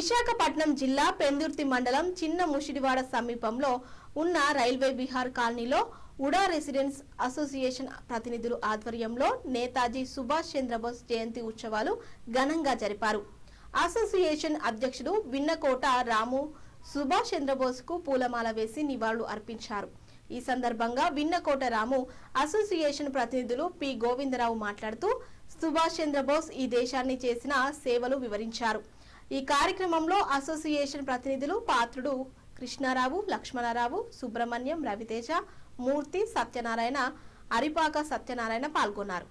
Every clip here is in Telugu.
విశాఖపట్నం జిల్లా పెందుర్తి మండలం చిన్న ముషిడివాడ సమీపంలో ఉన్న రైల్వే విహార్ కాలనీలో ఉడా రెసిడెన్స్ అసోసియేషన్ ప్రతినిధులు ఆధ్వర్యంలో నేతాజీ సుభాష్ చంద్రబోస్ జయంతి ఉత్సవాలు ఘనంగా జరిపారు. అసోసియేషన్ అధ్యక్షుడు విన్నకోట రాము సుభాష్ చంద్రబోస్కు పూలమాల వేసి నివాళులు అర్పించారు. ఈ సందర్భంగా విన్నకోట రాము అసోసియేషన్ ప్రతినిధులు పి. గోవిందరావు మాట్లాడుతూ సుభాష్ చంద్రబోస్ ఈ దేశాన్ని చేసిన సేవలు వివరించారు. ఈ కార్యక్రమంలో అసోసియేషన్ ప్రతినిధులు పాత్రుడు కృష్ణారావు లక్ష్మణరావు సుబ్రహ్మణ్యం రవితేజ మూర్తి సత్యనారాయణ అరిపాక సత్యనారాయణ పాల్గొన్నారు.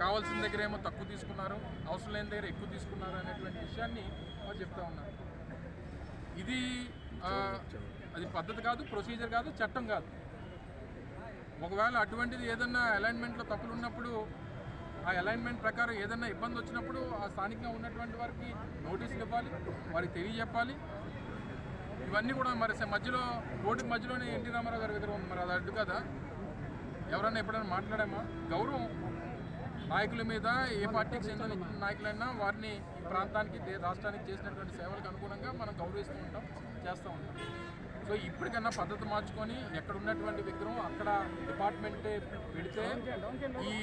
కావాల్సిన దగ్గర ఏమో తక్కువ తీసుకున్నారు అవసరం లేని దగ్గర ఎక్కువ తీసుకున్నారు అనేటువంటి విషయాన్ని చెప్తా ఉన్నారు. ఇది అది పద్ధతి కాదు ప్రొసీజర్ కాదు చట్టం కాదు. ఒకవేళ అటువంటిది ఏదన్నా అలైన్మెంట్లో తప్పులు ఉన్నప్పుడు ఆ అలైన్మెంట్ ప్రకారం ఏదైనా ఇబ్బంది వచ్చినప్పుడు ఆ స్థానికంగా ఉన్నటువంటి వారికి నోటీసులు ఇవ్వాలి వారికి తెలియజెప్పాలి. ఇవన్నీ కూడా మరి మధ్యలో రోడ్డు మధ్యలోనే ఎన్టీ రామారావు గారి దగ్గర ఉంది. మరి అది అడ్డు కదా? ఎవరన్నా ఎప్పుడైనా మాట్లాడామా? గౌరవం నాయకుల మీద ఏ పార్టీకి చెందిన నాయకులైనా వారిని ఈ ప్రాంతానికి రాష్ట్రానికి చేసినటువంటి సేవలకు అనుగుణంగా మనం గౌరవిస్తూ ఉంటాం చేస్తూ ఉంటాం. సో ఇప్పటికన్నా పద్ధతి మార్చుకొని ఎక్కడ ఉన్నటువంటి విగ్రహం అక్కడ డిపార్ట్మెంటే పెడితే ఈ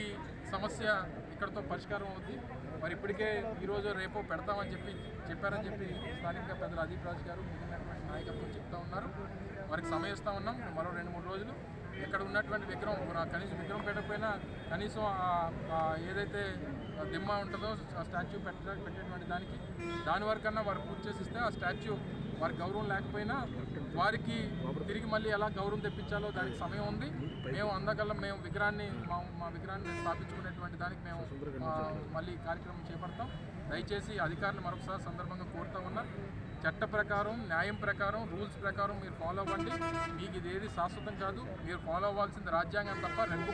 సమస్య ఇక్కడతో పరిష్కారం అవుద్ది. మరి ఇప్పటికే ఈరోజు రేపో పెడతామని చెప్పి చెప్పారని చెప్పి స్థానికంగా పెద్దలు అదీప్ రాజు గారు మిగిలినటువంటి నాయకత్వం చెప్తా ఉన్నారు. వారికి సమయం ఇస్తా ఉన్నాం. మరో రెండు మూడు రోజులు ఇక్కడ ఉన్నటువంటి విగ్రహం కనీసం విగ్రహం పెట్టకపోయినా కనీసం ఏదైతే దిమ్మ ఉంటుందో ఆ స్టాచ్యూ పెట్ట పెట్టేటువంటి దానికి దాని వరకన్నా వారు పూర్తి చేసిస్తే ఆ స్టాచ్యూ వారి గౌరవం లేకపోయినా వారికి తిరిగి మళ్ళీ ఎలా గౌరవం తెప్పించాలో దానికి సమయం ఉంది. మేము అందకల్లా మేము విగ్రహాన్ని మా మా విగ్రహాన్ని స్థాపించుకునేటువంటి దానికి మేము మళ్ళీ కార్యక్రమం చేపడతాం. దయచేసి అధికారులు మరొకసారి సందర్భంగా కోరుతా ఉన్నా చట్ట ప్రకారం న్యాయం ప్రకారం రూల్స్ ప్రకారం మీరు ఫాలో అవ్వండి. మీకు ఇదేది శాశ్వతం కాదు. మీరు ఫాలో అవ్వాల్సింది రాజ్యాంగం తప్ప రెండు